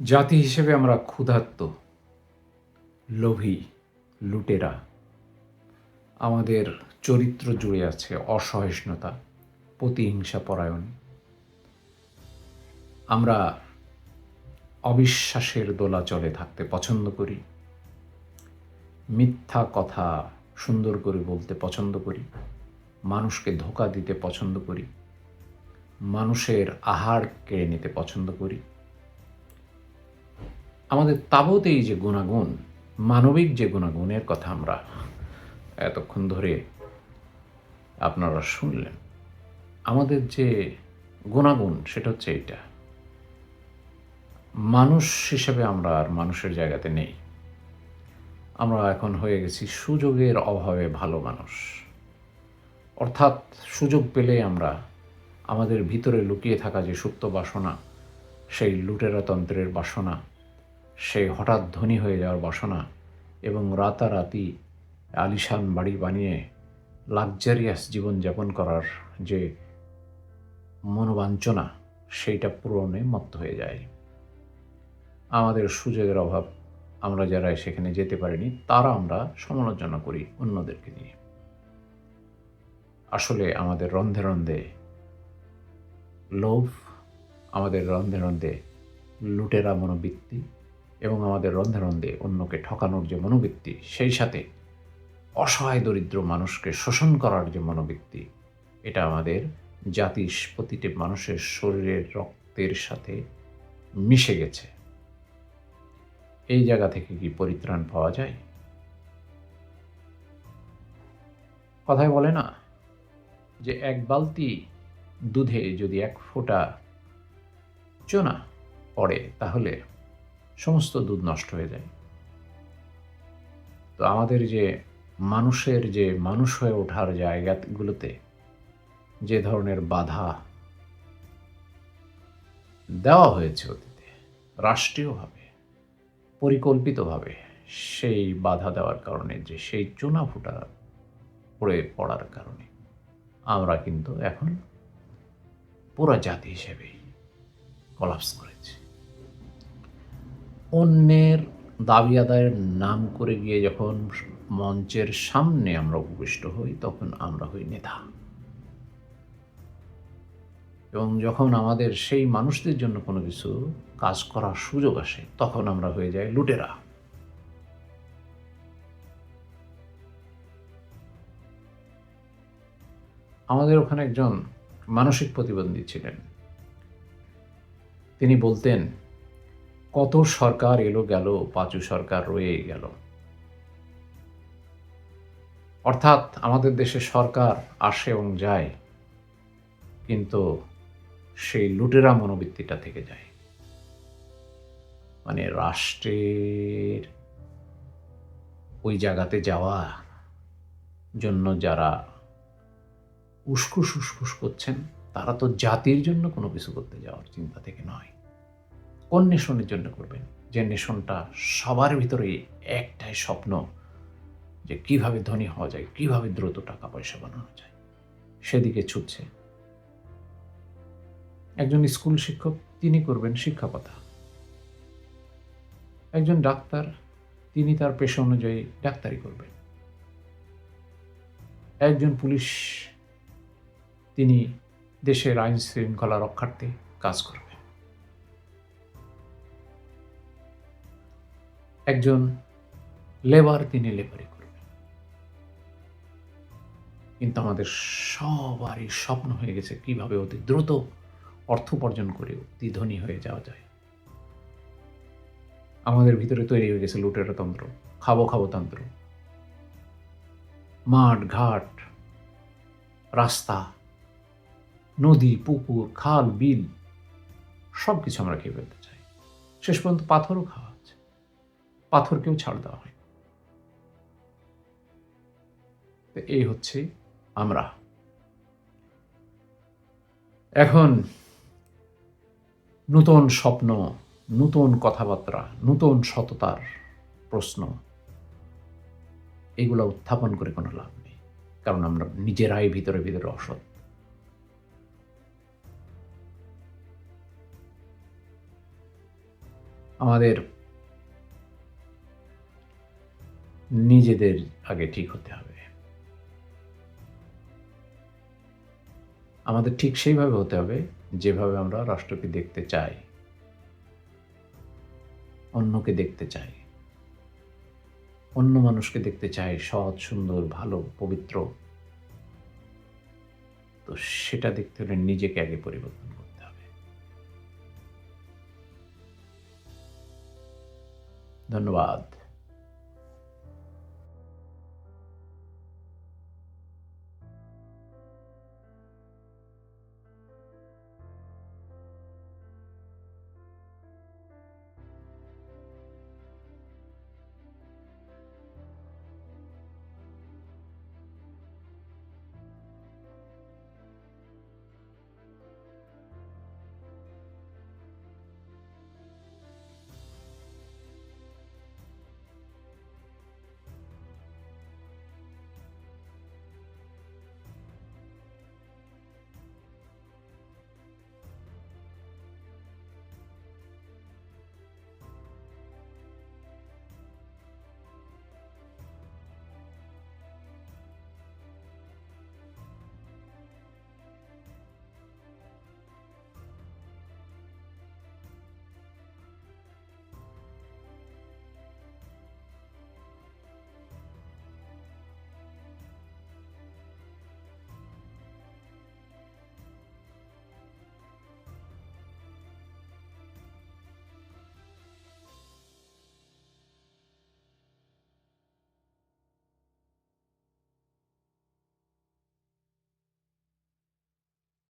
জাতি হিসেবে আমরা ক্ষুধার্ত, লোভী লুটেরা। আমাদের চরিত্র জুড়ে আছে অসহিষ্ণুতা, প্রতিহিংসা পরায়ণ। আমরা অবিশ্বাসের দোলাচলে থাকতে পছন্দ করি, মিথ্যা কথা সুন্দর করে বলতে পছন্দ করি, মানুষকে ধোকা দিতে পছন্দ করি, মানুষের আহার কেড়ে নিতে পছন্দ করি আমাদের তাবৎ এই যে গুণাগুণ, মানবিক যে গুণাগুণের কথা আমরা এতক্ষণ ধরে আপনারা শুনলেন। আমাদের যে গুণাগুণ, সেটা হচ্ছে এইটা। মানুষ হিসেবে আমরা আর মানুষের জায়গাতে নেই। আমরা এখন হয়ে গেছি সুযোগের অভাবে ভালো মানুষ। অর্থাৎ সুযোগ পেলে আমরা আমাদের ভিতরে লুকিয়ে থাকা যে সুপ্ত বাসনা, সেই লুটেরা তন্ত্রের বাসনা সেই হঠাৎ ধনী হয়ে যাওয়ার বাসনা এবং রাতারাতি আলিশান বাড়ি বানিয়ে লাক্সারিয়াস জীবনযাপন করার যে মনোবাঞ্ছনা, সেইটা পূরণে মত্ত হয়ে যায়। আমাদের সুযোগের অভাব আমরা যারা সেখানে যেতে পারিনি, তারা আমরা সমালোচনা করি অন্যদেরকে নিয়ে। আসলে আমাদের রন্ধে রন্ধে লোভ, আমাদের রন্ধে রন্ধে লুটেরা মনোবৃত্তি এবং আমাদের রন্ধে রন্ধে অন্যকে ঠকানোর যে মনোবৃত্তি, সেই সাথে অসহায় দরিদ্র মানুষকে শোষণ করার যে মনোবৃত্তি, এটা আমাদের জাতির প্রতিটি মানুষের শরীরের রক্তের সাথে মিশে গেছে। এই জায়গা থেকে কি পরিত্রাণ পাওয়া যায়? কথায় বলে না যে এক বালতি দুধে যদি এক ফোঁটা চোনা পড়ে, তাহলে সমস্ত দুধ নষ্ট হয়ে যায়। তো আমাদের যে মানুষের যে মানুষ হয়ে ওঠার জায়গাগুলোতে যে ধরনের বাধা দেওয়া হয়েছে অতীতে, রাষ্ট্রীয়ভাবে, পরিকল্পিতভাবে সেই বাধা দেওয়ার কারণে যে সেই চুনা ফুটা পড়ে পড়ার কারণে আমরা কিন্তু এখন পুরো জাতি হিসেবেই কলাপস করেছি। অন্যের দাবি আদায়ের নাম করে গিয়ে যখন মঞ্চের সামনে আমরা উপবিষ্ট হই, তখন আমরা হই নেতা। এবং যখন আমাদের সেই মানুষদের জন্য কোনো কিছু কাজ করার সুযোগ আসে, তখন আমরা হয়ে যাই লুটেরা। আমাদের ওখানে একজন মানসিক প্রতিবন্ধী ছিলেন। তিনি বলতেন কত সরকার এলো গেল, পাঁচু সরকার রয়ে গেল। অর্থাৎ আমাদের দেশে সরকার আসে এবং যায়, কিন্তু সেই লুটেরা মনোবৃত্তিটা থেকে যায়। মানে রাষ্ট্রের ওই জায়গাতে যাওয়া জন্য যারা উস্কুস উস্কুস করছেন, তারা তো জাতির জন্য কোনো কিছু করতে যাওয়ার চিন্তা থেকে নয়। কোন নেশনের জন্য করবেন? যে নেশনটা সবার ভিতরে একটাই স্বপ্ন, যে কীভাবে ধনী হওয়া যায়, কীভাবে দ্রুত টাকা পয়সা বানানো যায়। সেদিকে ছুটছে। একজন স্কুল শিক্ষক, তিনি করবেন শিক্ষকতা। একজন ডাক্তার, তিনি তার পেশা অনুযায়ী ডাক্তারি করবেন। একজন পুলিশ, তিনি দেশের আইন শৃঙ্খলা রক্ষার্থে কাজ করবেন। একজন লেবার তিনি লেবারি করবেন। কিন্তু আমাদের সবারই স্বপ্ন হয়ে গেছে কীভাবে অতি দ্রুত অর্থ উপার্জন করে অতি ধনী হয়ে যাওয়া যায়। আমাদের ভিতরে তৈরি হয়ে গেছে লুটেরা তন্ত্র, খাব খাব তন্ত্র। মাঠ, ঘাট, রাস্তা, নদী, পুকুর, খাল, বিল সব কিছু আমরা খেয়ে ফেলতে চাই। শেষ পর্যন্ত পাথরও খাওয়া। পাথরকেও ছাড় দেওয়া হয়। তো এই হচ্ছে আমরা। এখন নূতন স্বপ্ন, নূতন কথাবার্তা, নূতন সততার প্রশ্ন। এগুলো উত্থাপন করে কোনো লাভ নেই, কারণ আমরা নিজেরাই ভিতরে ভিতরে অসৎ। আমাদের নিজেদের আগে ঠিক হতে হবে। আমাদের ঠিক সেইভাবে হতে হবে যেভাবে আমরা রাষ্ট্রকে দেখতে চাই। অন্যকে দেখতে চাই। অন্য মানুষকে দেখতে চাই সৎ, সুন্দর, ভালো, পবিত্র। তো সেটা দেখতে হলে নিজেকে আগে পরিবর্তন করতে হবে। ধন্যবাদ।